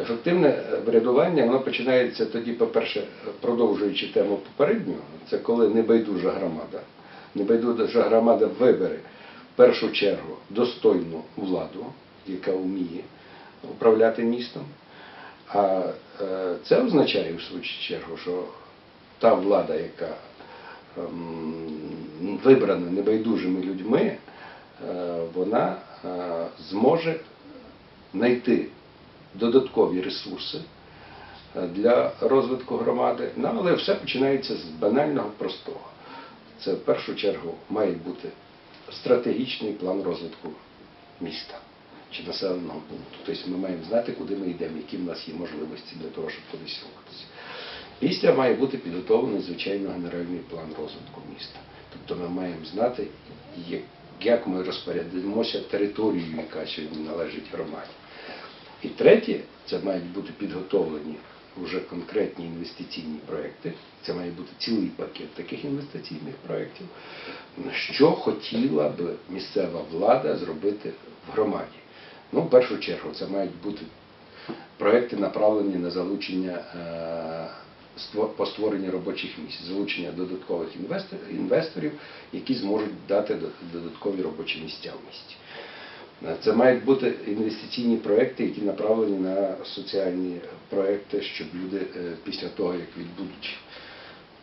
Ефективне врядування воно починається тоді, по-перше, продовжуючи тему попереднього, це коли небайдужа громада. Небайдужа громада вибере в першу чергу достойну владу, яка вміє управляти містом. А е, це означає в свою чергу, що та влада, яка ем, вибрана небайдужими людьми, е, вона е, зможе знайти додаткові ресурси е, для розвитку громади. Ну, але все починається з банального простого. Це в першу чергу має бути стратегічний план розвитку міста чи населеного пункту. Тобто ми маємо знати, куди ми йдемо, які в нас є можливості для того, щоб кудись рухатися. Після має бути підготовлений, звичайно, генеральний план розвитку міста. Тобто ми маємо знати, як- як ми розпорядимося територією, яка сьогодні належить громаді. І третє, це мають бути підготовлені вже конкретні інвестиційні проекти. Це має бути цілий пакет таких інвестиційних проєктів, що хотіла б місцева влада зробити в громаді. Ну, в першу чергу, це мають бути проекти, направлені на залучення е, по створенню робочих місць, залучення додаткових інвесторів, які зможуть дати додаткові робочі місця в місті. Е, Це мають бути інвестиційні проекти, які направлені на соціальні проекти, щоб люди е, після того, як відбудуть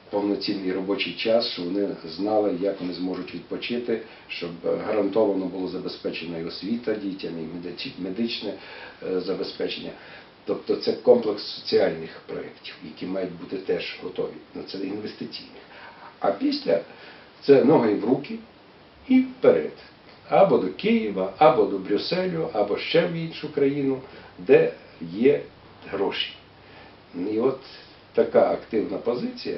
повноцінний робочий час, щоб вони знали, як вони зможуть відпочити, щоб е, гарантовано було забезпечена і освіта дітям, і медичне забезпечення. Тобто це комплекс соціальних проєктів, які мають бути теж готові. Ну, Це інвестиційних. А після це ноги в руки і вперед. Або до Києва, або до Брюсселю, або ще в іншу країну, де є гроші. І от така активна позиція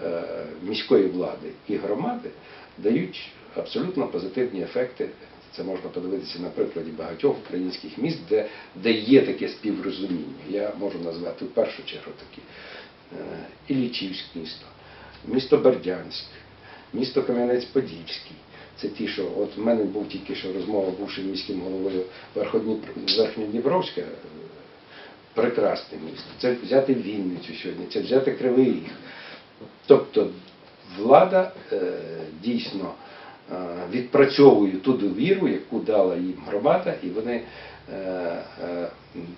е, міської влади і громади дають абсолютно позитивні ефекти. Це можна подивитися на прикладі багатьох українських міст, де, де є таке співрозуміння. Я можу назвати в першу чергу такі е, Іллічівське місто, місто Бердянськ, місто Кам'янець-Подільський. Це ті, що от в мене був тільки що розмова бувшим міським головою Верхньодніпровська, е, прекрасне місто. Це взяти Вінницю сьогодні, це взяти Кривий Ріг. Тобто влада е, дійсно е, відпрацьовує ту довіру, яку дала їм громада, і вони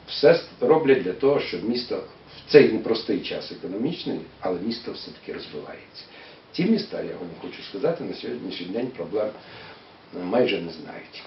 все роблять для того, щоб місто в цей непростий час економічний, але місто все-таки розвивається. Ці міста, я вам хочу сказати, на сьогоднішній день проблем е, майже не знають.